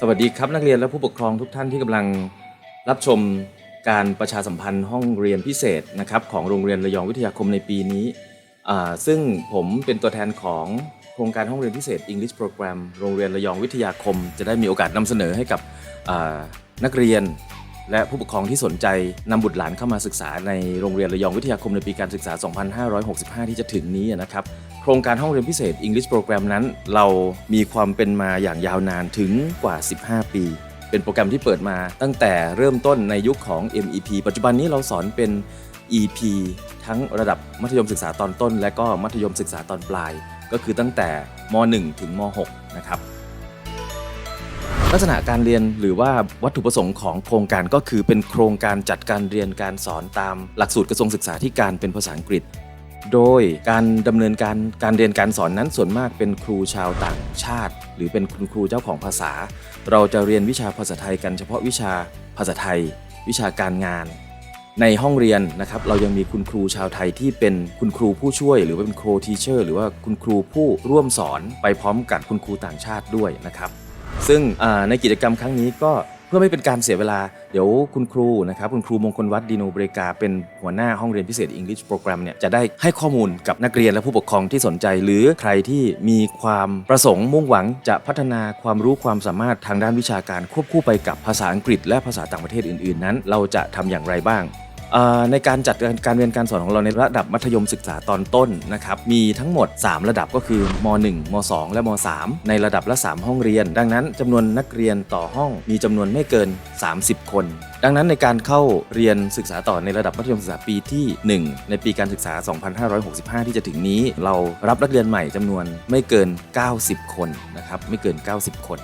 สวัสดีครับนักเรียนและผู้ปกครองทุกท่านที่กำลังรับชมการประชาสัมพันธ์ห้องเรียนพิเศษนะครับของโรงเรียนระยองวิทยาคมในปีนี้ ซึ่งผมเป็นตัวแทนของโครงการห้องเรียนพิเศษ English Program โรงเรียนระยองวิทยาคม จะได้มีโอกาสนำเสนอให้กับนักเรียน และผู้ปกครองที่สนใจนำบุตรหลานเข้ามาศึกษาในโรงเรียนระยองวิทยาคมในปีการศึกษา 2565 ที่จะถึงนี้นะครับ ครงการห้องเรียนพิเศษ English Program นั้น เรามีความเป็นมาอย่างยาวนานถึงกว่า 15 ปี เป็นโปรแกรมที่เปิดมาตั้งแต่เริ่มต้นในยุคของ MEP ปัจจุบันนี้เราสอนเป็น EP ทั้งระดับมัธยมศึกษาตอนต้น และก็มัธยมศึกษาตอนปลาย ก็คือตั้งแต่ม .1 ถึงม .6 นะครับลักษณะการเรียนหรือว่าวัตถุประสงค์ของโครงการก็คือเป็นโครงการจัดการเรียนการสอนตามหลักสูตรกระทรวงศึกษาธิการเป็นภาษาอังกฤษ โดยการดำเนินการการเรียนการสอนนั้นส่วนมากเป็นครูชาวต่างชาติ หรือเป็นคุณครูเจ้าของภาษา เราจะเรียนวิชาภาษาไทยกันเฉพาะวิชาภาษาไทย วิชาการงาน ในห้องเรียนนะครับเรายังมีคุณครูชาวไทยที่เป็นคุณครูผู้ช่วย หรือว่าเป็นโคทีเชอร์หรือว่าคุณครูผู้ร่วมสอนไปพร้อมกับคุณครูต่างชาติด้วยนะครับซึ่งในกิจกรรมครั้งนี้ก็ เพื่อไม่เป็นการเสียเวลา เดี๋ยวคุณครูนะครับคุณครูมงคลวัฒน์ดีโนเบรกาเป็นหัวหน้าห้องเรียนพิเศษ English Program เนี่ยจะได้ให้ข้อมูลกับนักเรียนและผู้ปกครองที่สนใจ หรือใครที่มีความประสงค์มุ่งหวังจะพัฒนาความรู้ความสามารถทางด้านวิชาการควบคู่ไปกับภาษาอังกฤษ และภาษาต่างประเทศอื่นๆ นั้น เราจะทำอย่างไรบ้าง ในการจัดการเรียนการสอนของเราในระดับมัธยมศึกษาตอนต้นนะครับมีทั้งหมด 3 ระดับก็คือม .1 ม .2 และม .3 ในระดับละ 3 ห้องเรียน ดังนั้นจำนวนนักเรียนต่อห้องมีจำนวนไม่เกิน 30 คน ดังนั้นในการเข้าเรียนศึกษาต่อในระดับมัธยมศึกษาปีที่ 1 ในปีการศึกษา 2565 ที่จะถึงนี้ เรารับนักเรียนใหม่จำนวนไม่เกิน 90 คนนะครับไม่เกิน 90 คน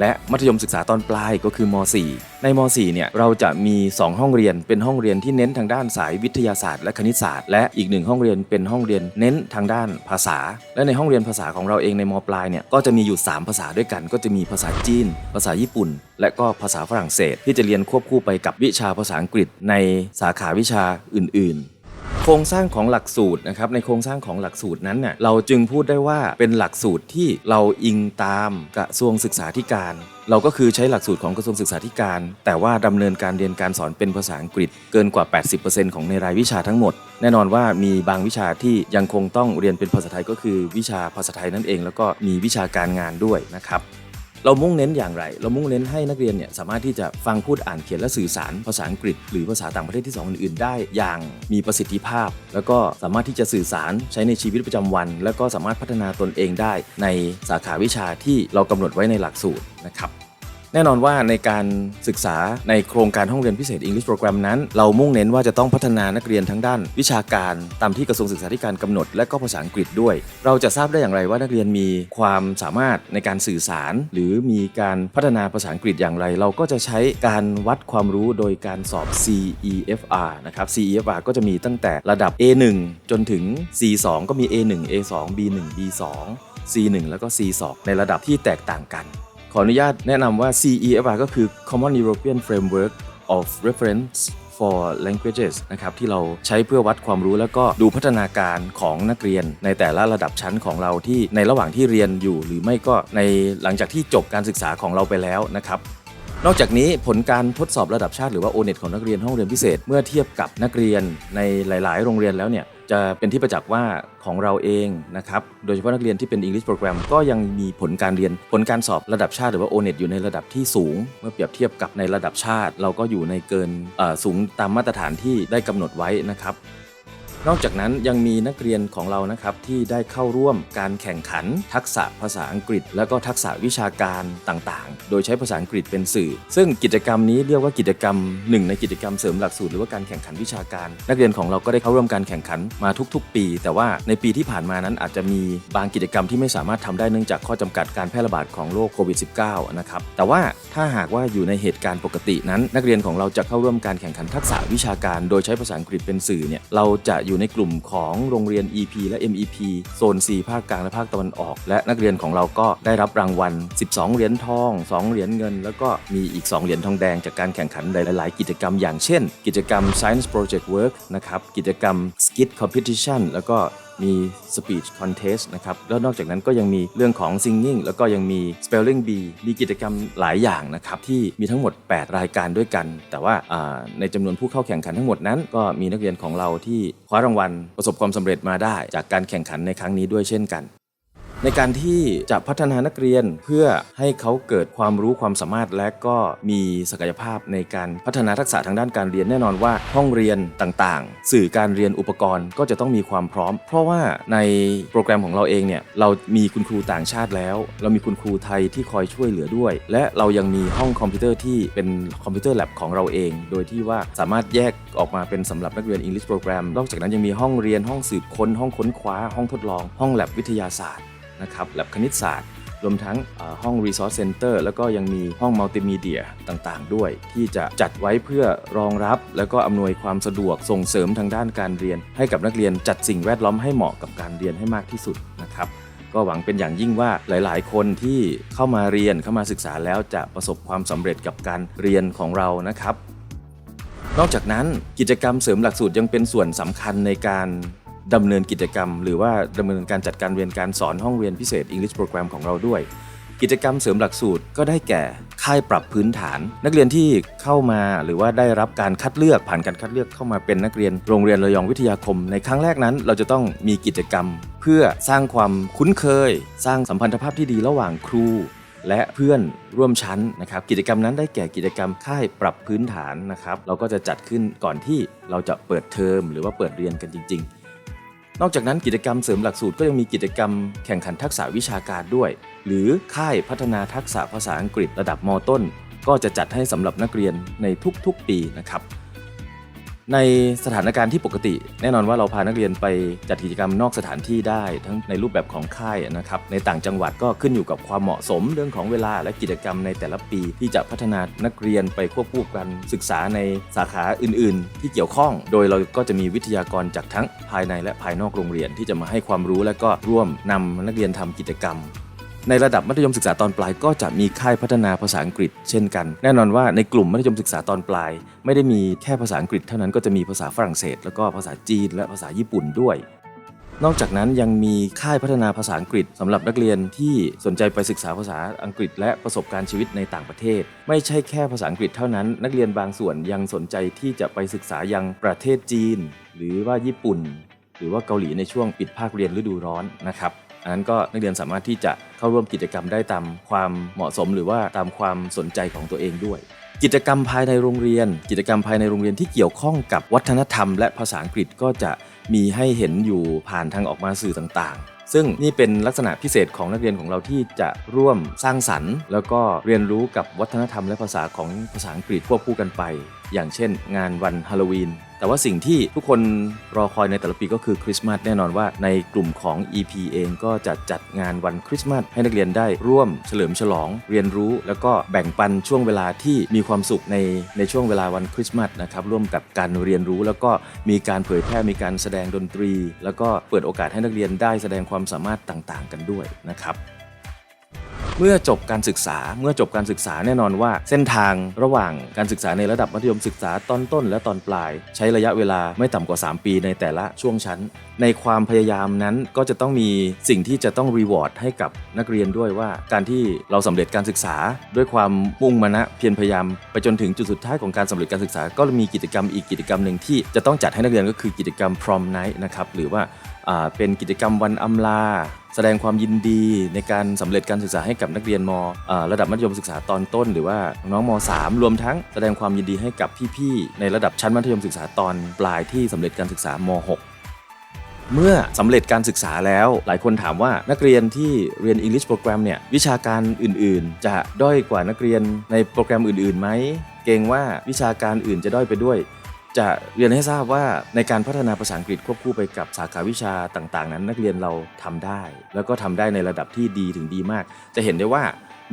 และมัธยมศึกษาตอนปลายก็คือม .4 ในม .4 เนี่ยเราจะมี 2 ห้องเรียนเป็นห้องเรียนที่เน้นทางด้านสายวิทยาศาสตร์และคณิตศาสตร์ และอีกหนึ่งห้องเรียนเป็นห้องเรียนเน้นทางด้านภาษา และในห้องเรียนภาษาของเราเองในมปลายเนี่ยก็จะมีอยู่ 3 ภาษาด้วยกัน ก็จะมีภาษาจีน ภาษาญี่ปุ่น และก็ภาษาฝรั่งเศส ที่จะเรียนควบคู่ไปกับวิชาภาษาอังกฤษในสาขาวิชาอื่น ๆ โครงสร้างของหลักสูตรนะครับในโครงสร้างของหลักสูตรนั้นเนี่ยเราจึงพูดได้ว่าเป็นหลักสูตรที่เราอิงตามกระทรวงศึกษาธิการ เราก็คือใช้หลักสูตรของกระทรวงศึกษาธิการ แต่ว่าดำเนินการเรียนการสอนเป็นภาษาอังกฤษเกินกว่า 80%ของในรายวิชาทั้งหมด แน่นอนว่ามีบางวิชาที่ยังคงต้องเรียนเป็นภาษาไทยก็คือวิชาภาษาไทยนั่นเอง แล้วก็มีวิชาการงานด้วยนะครับ เรามุ่งเน้นอย่างไร เรามุ่งเน้นให้นักเรียนเนี่ยสามารถที่จะฟังพูดอ่านเขียนและสื่อสารภาษาอังกฤษ หรือภาษาต่างประเทศที่สองอื่นๆได้อย่างมีประสิทธิภาพ แล้วก็สามารถที่จะสื่อสารใช้ในชีวิตประจำวัน แล้วก็สามารถพัฒนาตนเองได้ในสาขาวิชาที่เรากำหนดไว้ในหลักสูตรนะครับ แน่นอนว่าในการศึกษาในโครงการห้องเรียนพิเศษ English Program นั้น เรามุ่งเน้นว่าจะต้องพัฒนานักเรียนทั้งด้าน วิชาการตามที่กระทรวงศึกษาธิการกำหนด และก็ภาษาอังกฤษด้วย เราจะทราบได้อย่างไรว่านักเรียนมีความสามารถในการสื่อสาร หรือมีการพัฒนาภาษาอังกฤษอย่างไร เราก็จะใช้การวัดความรู้โดยการสอบ CEFR นะครับ CEFR ก็จะมีตั้งแต่ระดับ A1 จนถึง C2 ก็มี A1 A2 B1 B2 C1 แล้วก็ C2 ในระดับที่แตกต่างกัน ขออนุญาตแนะนำว่า CEFR ก็คือ Common European Framework of Reference for Languages นะครับที่เราใช้เพื่อวัดความรู้แล้วก็ดูพัฒนาการของนักเรียนในแต่ละระดับชั้นของเราที่ในระหว่างที่เรียนอยู่ หรือไม่ก็ในหลังจากที่จบการศึกษาของเราไปแล้วนะครับนอกจากนี้ผลการทดสอบระดับชาติหรือว่า O-NET ของนักเรียนห้องเรียนพิเศษ เมื่อเทียบกับนักเรียนในหลาย ๆ โรงเรียนแล้วเนี่ย จะเป็นที่ประจักษ์ว่าของเราเองนะครับโดยเฉพาะนักเรียนที่เป็น English Program ก็ยังมีผลการเรียนผลการสอบระดับชาติหรือว่า O-NET อยู่ในระดับที่สูง เมื่อเปรียบเทียบกับในระดับชาติ เราก็อยู่ในเกินสูงตามมาตรฐานที่ได้กำหนดไว้นะครับ นอกจากนั้นยังมีนักเรียนของเรานะครับที่ได้เข้าร่วมการแข่งขัน ทักษะภาษาอังกฤษ แล้วก็ทักษะวิชาการต่างๆ โดยใช้ภาษาอังกฤษเป็นสื่อ ซึ่งกิจกรรมนี้เรียกว่ากิจกรรมหนึ่งในกิจกรรมเสริมหลักสูตรหรือว่าการแข่งขันวิชาการ นักเรียนของเราก็ได้เข้าร่วมการแข่งขันมาทุก ๆ ปี แต่ว่าในปีที่ผ่านมานั้นอาจจะมีบางกิจกรรมที่ไม่สามารถทำได้เนื่องจากข้อจำกัดการแพร่ระบาดของโรคโควิด -19 นะครับแต่ว่าถ้าหากว่าอยู่ในเหตุการณ์ปกตินั้น นักเรียนของเราจะเข้าร่วมการแข่งขันทักษะวิชาการ โดยใช้ภาษาอังกฤษเป็นสื่อเนี่ยเราจะอยูู่่ในกลุ่มของโรงเรียน EP และ MEP โซน C ภาคกลางและภาคตะวันออก และนักเรียนของเราก็ได้รับรางวัล 12 เหรียญทอง 2 เหรียญเงิน แล้วก็มีอีก 2 เหรียญทองแดงจากการแข่งขันหลาย ๆ กิจกรรมอย่างเช่น กิจกรรม Science Project Work นะครับ กิจกรรม Skit Competition แล้วก็มี speech contest นะครับ แล้วนอกจากนั้นก็ยังมีเรื่องของ singing แล้วก็ยังมี spelling bee มีกิจกรรมหลายอย่างนะครับ ที่มีทั้งหมด 8 รายการด้วยกัน แต่ว่าอ่าในจำนวนผู้เข้าแข่งขันทั้งหมดนั้น ก็มีนักเรียนของเราที่คว้ารางวัลประสบความสำเร็จมาได้ จากการแข่งขันในครั้งนี้ด้วยเช่นกัน ในการที่จะพัฒนานักเรียนเพื่อให้เขาเกิดความรู้ความสามารถและก็มีศักยภาพในการพัฒนาทักษะทางด้านการเรียนแน่นอนว่าห้องเรียนต่างๆ สื่อการเรียนอุปกรณ์ก็จะต้องมีความพร้อม เพราะว่าในโปรแกรมของเราเองเนี่ยเรามีคุณครูต่างชาติแล้ว เรามีคุณครูไทยที่คอยช่วยเหลือด้วย และเรายังมีห้องคอมพิวเตอร์ที่เป็นคอมพิวเตอร์แลบของเราเอง โดยที่ว่าสามารถแยกออกมาเป็นสำหรับนักเรียน English Program นอกจากนั้นยังมีห้องเรียนห้องสืบค้นห้องค้นคว้าห้องทดลอง ห้องแลบวิทยาศาสตร์ นะครับ แลบคณิตศาสตร์ รวมทั้งห้อง Resource Center แล้วก็ยังมีห้องมัลติมีเดียต่างๆ ด้วย ที่จะจัดไว้เพื่อรองรับ แล้วก็อำนวยความสะดวกส่งเสริมทางด้านการเรียน ให้กับนักเรียนจัดสิ่งแวดล้อมให้เหมาะกับการเรียนให้มากที่สุดนะครับก็หวังเป็นอย่างยิ่งว่าหลาย ๆ คนที่เข้ามาเรียนเข้ามาศึกษาแล้วจะประสบความสำเร็จกับการเรียนของเรานะครับ นอกจากนั้นกิจกรรมเสริมหลักสูตรยังเป็นส่วนสำคัญในการ ดำเนินกิจกรรม หรือว่าดำเนินการจัดการเรียนการสอนห้องเรียนพิเศษ English Program ของเราด้วย กิจกรรมเสริมหลักสูตรก็ได้แก่ค่ายปรับพื้นฐาน นักเรียนที่เข้ามาหรือว่าได้รับการคัดเลือกผ่านการคัดเลือกเข้ามาเป็นนักเรียนโรงเรียนระยองวิทยาคม ในครั้งแรกนั้น เราจะต้องมีกิจกรรม เพื่อสร้างความคุ้นเคย สร้างสัมพันธภาพที่ดีระหว่างครูและเพื่อนร่วมชั้นนะครับกิจกรรมนั้นได้แก่กิจกรรมค่ายปรับพื้นฐานนะครับเราก็จะจัดขึ้นก่อนที่เราจะเปิดเทอมหรือว่าเปิดเรียนกันจริง ๆ นอกจากนั้นกิจกรรมเสริมหลักสูตรก็ยังมีกิจกรรมแข่งขันทักษะวิชาการด้วย หรือค่ายพัฒนาทักษะภาษาอังกฤษระดับมต้น ก็จะจัดให้สำหรับนักเรียนในทุกๆปีนะครับ ในสถานการณ์ที่ปกติ แน่นอนว่าเราพานักเรียนไปจัดกิจกรรมนอกสถานที่ได้ ทั้งในรูปแบบของค่ายนะครับในต่างจังหวัดก็ขึ้นอยู่กับความเหมาะสมเรื่องของเวลาและกิจกรรมในแต่ละปี ที่จะพัฒนานักเรียนไปควบคู่กันศึกษาในสาขาอื่น ๆ ที่เกี่ยวข้อง โดยเราก็จะมีวิทยากรจากทั้งภายในและภายนอกโรงเรียนที่จะมาให้ความรู้และก็ร่วมนำนักเรียนทำกิจกรรม ในระดับมัธยมศึกษาตอนปลายก็จะมีค่ายพัฒนาภาษาอังกฤษ เช่นกัน แน่นอนว่าในกลุ่มมัธยมศึกษาตอนปลาย ไม่ได้มีแค่ภาษาอังกฤษเท่านั้นก็จะมีภาษาฝรั่งเศส แล้วก็ภาษาจีน และภาษาญี่ปุ่นด้วย นอกจากนั้นยังมีค่ายพัฒนาภาษาอังกฤษสำหรับนักเรียนที่สนใจไปศึกษาภาษาอังกฤษ และประสบการณ์ชีวิตในต่างประเทศ ไม่ใช่แค่ภาษาอังกฤษเท่านั้น นักเรียนบางส่วนยังสนใจที่จะไปศึกษายังประเทศจีน หรือว่าญี่ปุ่น หรือว่าเกาหลีในช่วงปิดภาคเรียนฤดูร้อนนะครับ อันนั้นก็นักเรียนสามารถที่จะเข้าร่วมกิจกรรมได้ตามความเหมาะสม หรือว่าตามความสนใจของตัวเองด้วย กิจกรรมภายในโรงเรียน กิจกรรมภายในโรงเรียนที่เกี่ยวข้องกับวัฒนธรรม และภาษาอังกฤษก็จะมีให้เห็นอยู่ผ่านทางออกมาสื่อต่างๆ ซึ่งนี่เป็นลักษณะพิเศษของนักเรียนของเราที่จะร่วมสร้างสรรค์ แล้วก็เรียนรู้กับวัฒนธรรมและภาษาของภาษาอังกฤษควบคู่กันไป อย่างเช่น งานวันฮาโลวีน แต่ว่าสิ่งที่ทุกคนรอคอยในแต่ละปีก็คือคริสต์มาสแน่นอนว่าในกลุ่มของ EP เองก็จะจัดงานวันคริสต์มาสให้นักเรียนได้ร่วมเฉลิมฉลองเรียนรู้ แล้วก็แบ่งปันช่วงเวลาที่มีความสุขในในช่วงเวลาวันคริสต์มาสนะครับร่วมกับการเรียนรู้ แล้วก็มีการเผยแพร่มีการแสดงดนตรี แล้วก็เปิดโอกาสให้นักเรียนได้แสดงความสามารถต่างๆ กันด้วยนะครับ เมื่อจบการศึกษาเมื่อจบการศึกษาแน่นอนว่า เส้นทางระหว่างการศึกษาในระดับมัธยมศึกษาตอนต้นและตอนปลาย ใช้ระยะเวลาไม่ต่ำกว่า 3 ปีในแต่ละช่วงชั้น ในความพยายามนั้นก็จะต้องมีสิ่งที่จะต้องรีวอร์ดให้กับนักเรียนด้วยว่า การที่เราสำเร็จการศึกษา ด้วยความมุ่งมานะเพียรพยายามไปจนถึงจุดสุดท้ายของการสำเร็จการศึกษา ก็มีกิจกรรมอีกกิจกรรมหนึ่งที่จะต้องจัดให้นักเรียนก็คือกิจกรรม prom night นะครับหรือว่าเป็นกิจกรรมวันอำลา แสดงความยินดีในการสำเร็จการศึกษาให้กับนักเรียนมระดับมัธยมศึกษาตอนต้น หรือว่าน้องม .3 รวมทั้งแสดงความยินดีให้กับพี่ๆในระดับชั้นมัธยมศึกษาตอนปลายที่สำเร็จการศึกษาม .6 เมื่อสำเร็จการศึกษาแล้ว หลายคนถามว่านักเรียนที่เรียน English Program เนี่ย วิชาการอื่นๆ จะด้อยกว่านักเรียนในโปรแกรมอื่นๆไหมเกรงว่าวิชาการอื่นจะด้อยไปด้วย จะเรียนให้ทราบว่าในการพัฒนาภาษาอังกฤษควบคู่ไปกับสาขาวิชาต่างๆ นั้น นักเรียนเราทำได้ แล้วก็ทำได้ในระดับที่ดีถึงดีมาก จะเห็นได้ว่า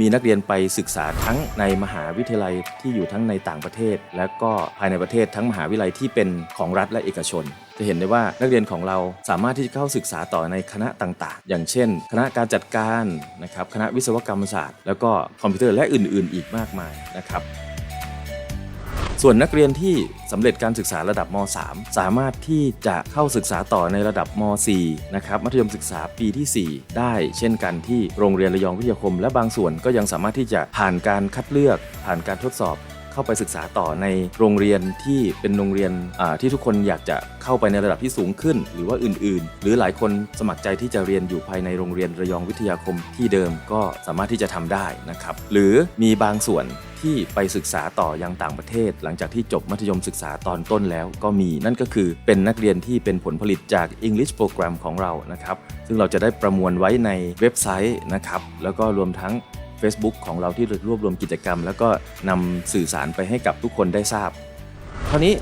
มีนักเรียนไปศึกษาทั้งในมหาวิทยาลัยที่อยู่ทั้งในต่างประเทศ และก็ภายในประเทศทั้งมหาวิทยาลัยที่เป็นของรัฐและเอกชน จะเห็นได้ว่านักเรียนของเราสามารถที่จะเข้าศึกษาต่อในคณะต่างๆ อย่างเช่น คณะการจัดการนะครับคณะวิศวกรรมศาสตร์ แล้วก็คอมพิวเตอร์และอื่น ๆ อีกมากมายนะครับ ส่วนนักเรียนที่สำเร็จการศึกษาระดับม .3 สามารถที่จะเข้าศึกษาต่อในระดับม .4 นะครับมัธยมศึกษาปีที่ 4 ได้เช่นกันที่โรงเรียนระยองวิทยาคม และบางส่วนก็ยังสามารถที่จะผ่านการคัดเลือก ผ่านการทดสอบเข้าไปศึกษาต่อในโรงเรียนที่เป็นโรงเรียนที่ทุกคนอยากจะเข้าไปในระดับที่สูงขึ้น หรือว่าอื่น ๆ หรือหลายคนสมัครใจที่จะเรียนอยู่ภายในโรงเรียนระยองวิทยาคมที่เดิมก็สามารถที่จะทำได้นะครับหรือมีบางส่วน ที่ไปศึกษาต่อยังต่างประเทศ หลังจากที่จบมัธยมศึกษาตอนต้นแล้วก็มีนั่นก็คือเป็นนักเรียนที่เป็นผลผลิตจาก English Program ของเรานะครับ ซึ่งเราจะได้ประมวลไว้ในเว็บไซต์นะครับ แล้วก็รวมทั้ง Facebook ของเราที่รวบรวมกิจกรรม แล้วก็นำสื่อสารไปให้กับทุกคนได้ทราบคราวนี้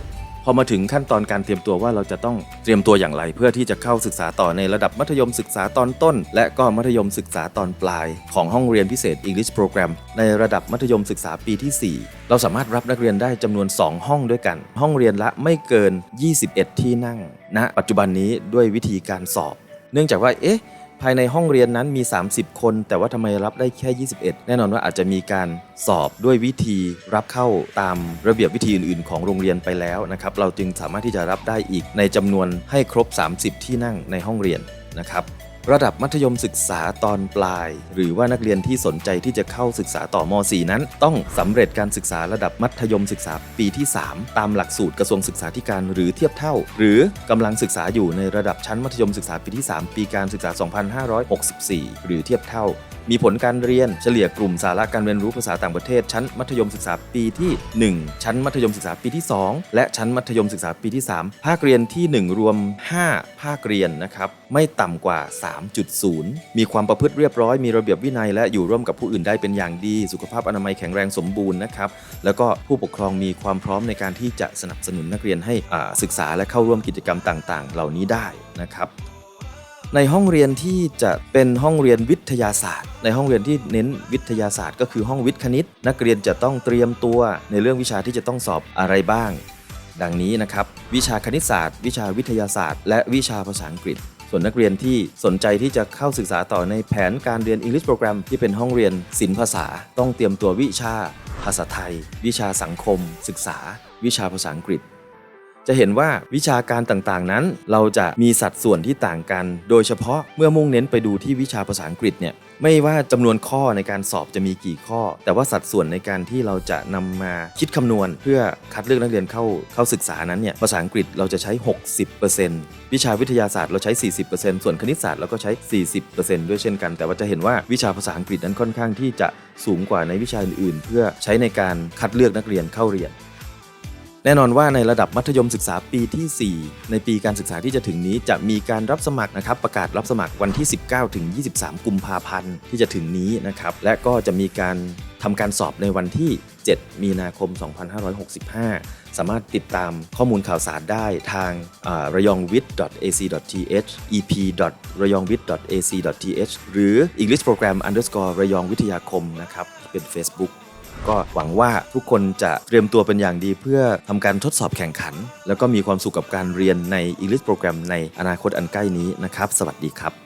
พอมาถึงขั้นตอนการเตรียมตัวว่าเราจะต้องเตรียมตัวอย่างไร เพื่อที่จะเข้าศึกษาต่อในระดับมัธยมศึกษาตอนต้น และก็มัธยมศึกษาตอนปลาย ของห้องเรียนพิเศษ English Program ในระดับมัธยมศึกษาปีที่ 4 เราสามารถรับนักเรียนได้จำนวน 2 ห้องด้วยกัน ห้องเรียนละไม่เกิน 21 ที่นั่งณปัจจุบันนี้ด้วยวิธีการสอบ เนื่องจากว่าเอ๊ะ ภายในห้องเรียนนั้นมี 30 คน แต่ว่าทำไมรับได้แค่ 21 แน่นอนว่าอาจจะมีการสอบด้วยวิธีรับเข้าตามระเบียบวิธีอื่น ๆ ของโรงเรียนไปแล้วนะครับ เราจึงสามารถที่จะรับได้อีกในจำนวนให้ครบ 30 ที่นั่งในห้องเรียนนะครับ ระดับมัธยมศึกษาตอนปลาย หรือว่านักเรียนที่สนใจที่จะเข้าศึกษาต่อม .4 นั้น ต้องสำเร็จการศึกษาระดับมัธยมศึกษาปีที่ 3 ตามหลักสูตรกระทรวงศึกษาธิการหรือเทียบเท่า หรือกำลังศึกษาอยู่ในระดับชั้นมัธยมศึกษาปีที่ 3 ปีการศึกษา 2564 หรือเทียบเท่ามีผลการเรียนเฉลี่ยกลุ่มสาระการเรียนรู้ภาษาต่างประเทศ ชั้นมัธยมศึกษาปีที่ 1 ชั้นมัธยมศึกษาปีที่ 2 และชั้นมัธยมศึกษาปีที่ 3 ภาคเรียนที่ 1 รวม 5 ภาคเรียนนะครับ ไม่ต่ำกว่า3.0 มีความประพฤติเรียบร้อยมีระเบียบวินัย และอยู่ร่วมกับผู้อื่นได้เป็นอย่างดี สุขภาพอนามัยแข็งแรงสมบูรณ์นะครับแล้วก็ผู้ปกครองมีความพร้อมในการที่จะสนับสนุนนักเรียนให้ศึกษาและเข้าร่วมกิจกรรมต่างๆ เหล่านี้ได้นะครับในห้องเรียนที่จะเป็นห้องเรียนวิทยาศาสตร์ ในห้องเรียนที่เน้นวิทยาศาสตร์ ก็คือห้องวิทย์คณิต นักเรียนจะต้องเตรียมตัวในเรื่องวิชาที่จะต้องสอบอะไรบ้าง ดังนี้นะครับ วิชาคณิตศาสตร์ วิชาวิทยาศาสตร์ และวิชาภาษาอังกฤษ ส่วนนักเรียนที่สนใจที่จะเข้าศึกษาต่อในแผนการเรียน English Program ที่เป็นห้องเรียนศิลปภาษา ต้องเตรียมตัววิชา ภาษาไทย วิชาสังคม ศึกษา วิชาภาษาอังกฤษ จะเห็นว่าวิชาการต่างๆนั้น เราจะมีสัดส่วนที่ต่างกัน โดยเฉพาะเมื่อมุ่งเน้นไปดูที่วิชาภาษาอังกฤษเนี่ยไม่ว่าจำนวนข้อในการสอบจะมีกี่ข้อ แต่ว่าสัดส่วนในการที่เราจะนำมาคิดคำนวณ เพื่อคัดเลือกนักเรียนเข้าเข้าศึกษานั้นเนี่ยภาษาอังกฤษเราจะใช้ 60%วิชาวิทยาศาสตร์เราใช้ 40%ส่วนคณิตศาสตร์เราก็ใช้ 40%ด้วยเช่นกัน แต่ว่าจะเห็นว่าวิชาภาษาอังกฤษนั้นค่อนข้างที่จะสูงกว่าในวิชาอื่นๆ เพื่อใช้ในการคัดเลือกนักเรียนเข้าเรียน แน่นอนว่าในระดับมัธยมศึกษาปีที่ 4 ในปีการศึกษาที่จะถึงนี้จะมีการรับสมัครนะครับประกาศรับสมัครวันที่ 19ถึง23 กุมภาพันธ์ที่จะถึงนี้นะครับและก็จะมีการทำการสอบในวันที่ 7 มีนาคม 2565 สามารถติดตามข้อมูลข่าวสารได้ทางระยองวิท .ac.th ep ระยองวิท .ac.th หรือ English Program underscore ระยองวิทยาคมนะครับเป็น Facebook ก็หวังว่าทุกคนจะเตรียมตัวเป็นอย่างดีเพื่อทำการทดสอบแข่งขัน แล้วก็มีความสุขกับการเรียนใน English Program ในอนาคตอันใกล้นี้นะครับ สวัสดีครับ